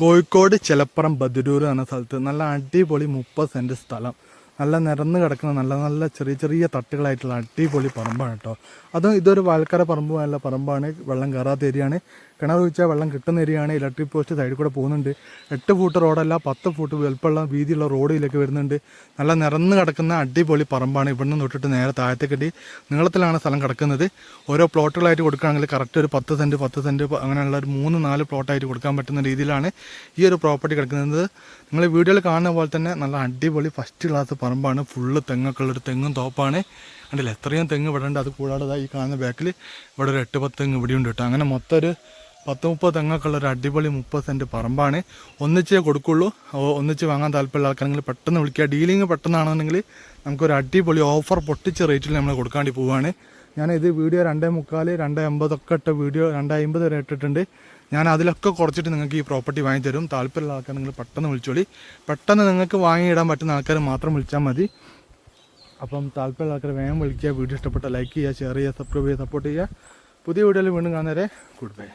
കോഴിക്കോട് ചിലപ്പുറം ബദരൂർ എന്ന സ്ഥലത്ത് നല്ല അടിപൊളി മുപ്പത് സെന്റ് സ്ഥലം. നല്ല നിരന്ന് കിടക്കുന്ന നല്ല നല്ല ചെറിയ ചെറിയ തട്ടുകളായിട്ടുള്ള അടിപൊളി പറമ്പാണ് കേട്ടോ അതും ഇതൊരു വാൽക്കര പറമ്പുമല്ല പറമ്പാണ്. വെള്ളം കയറാത്ത ഏരിയയാണ്. കിണർ വെച്ചാൽ വെള്ളം കിട്ടുന്ന ഏരിയയാണ്. ഇലക്ട്രിക് പോസ്റ്റ് സൈഡിൽ കൂടെ പോകുന്നുണ്ട്. എട്ട് ഫൂട്ട് റോഡല്ല പത്ത് ഫൂട്ട് വലുപ്പമുള്ള വീതിയുള്ള റോഡിലേക്ക് വരുന്നുണ്ട്. നല്ല നിറന്ന് കിടക്കുന്ന അടിപൊളി പറമ്പാണ് ഇവിടുന്ന് തൊട്ടിട്ട് നേരെ താഴത്തേക്കിട്ട് നീളത്തിലാണ് സ്ഥലം കിടക്കുന്നത്. ഓരോ പ്ലോട്ടുകളായിട്ട് കൊടുക്കുകയാണെങ്കിൽ കറക്റ്റ് ഒരു പത്ത് സെന്റ് പത്ത് സെന്റ് അങ്ങനെയുള്ള ഒരു മൂന്ന് നാല് പ്ലോട്ടായിട്ട് കൊടുക്കാൻ പറ്റുന്ന രീതിയിലാണ് ഈ ഒരു പ്രോപ്പർട്ടി കിടക്കുന്നത്. നിങ്ങൾ വീഡിയോയിൽ കാണുന്ന പോലെ തന്നെ നല്ല അടിപൊളി ഫസ്റ്റ് ക്ലാസ് പറമ്പാണ്. ഫുള്ള് തെങ്ങൊക്കെ ഉള്ളൊരു തെങ്ങും തോപ്പാണ്. കണ്ടില്ല? എത്രയും തെങ്ങ് ഇവിടെ ഉണ്ട്. അത് കൂടാതെ ഈ കാണുന്ന ബാക്കിൽ ഇവിടെ ഒരു എട്ട് പത്ത് തെങ്ങ് ഇവിടെ ഉണ്ട് കേട്ടോ. അങ്ങനെ മൊത്തം ഒരു പത്ത് മുപ്പത് തെങ്ങൊക്കെ ഒരു അടിപൊളി മുപ്പത് സെന്റ് പറമ്പാണ്. ഒന്നിച്ചേ കൊടുക്കുള്ളൂ. ഒന്നിച്ച് വാങ്ങാൻ താല്പര്യമുള്ള ആൾക്കാരെങ്കിൽ പെട്ടെന്ന് വിളിക്കുക. ഡീലിങ് പെട്ടെന്നാണെന്നുണ്ടെങ്കിൽ നമുക്കൊരു അടിപൊളി ഓഫർ പൊട്ടിച്ച റേറ്റിൽ നമ്മൾ കൊടുക്കാണ്ടി പോവുകയാണ് ഞാൻ ഇത് വീഡിയോ രണ്ടേ മുക്കാൽ രണ്ടേ അമ്പതൊക്കെ ഇട്ട വീഡിയോ രണ്ടേ അമ്പത് വരെ ഇട്ടിട്ടുണ്ട്. ഞാൻ അതിലൊക്കെ കുറച്ചിട്ട് നിങ്ങൾക്ക് ഈ പ്രോപ്പർട്ടി വാങ്ങി തരും താല്പര്യമുള്ള ആൾക്കാർ നിങ്ങൾ പെട്ടെന്ന് വിളിച്ചോളി. പെട്ടെന്ന് നിങ്ങൾക്ക് വാങ്ങിയിടാൻ പറ്റുന്ന ആൾക്കാർ മാത്രം വിളിച്ചാൽ മതി. അപ്പം താല്പര്യമുള്ള ആൾക്കാർ വേഗം വിളിക്കുക. വീഡിയോ ഇഷ്ടപ്പെട്ട ലൈക്ക് ചെയ്യുക ഷെയർ ചെയ്യുക സബ്സ്ക്രൈബ് ചെയ്യുക സപ്പോർട്ട് ചെയ്യുക. പുതിയ വീഡിയോയിൽ വീണ്ടും കാണുന്നവരെ ഗുഡ് ബൈ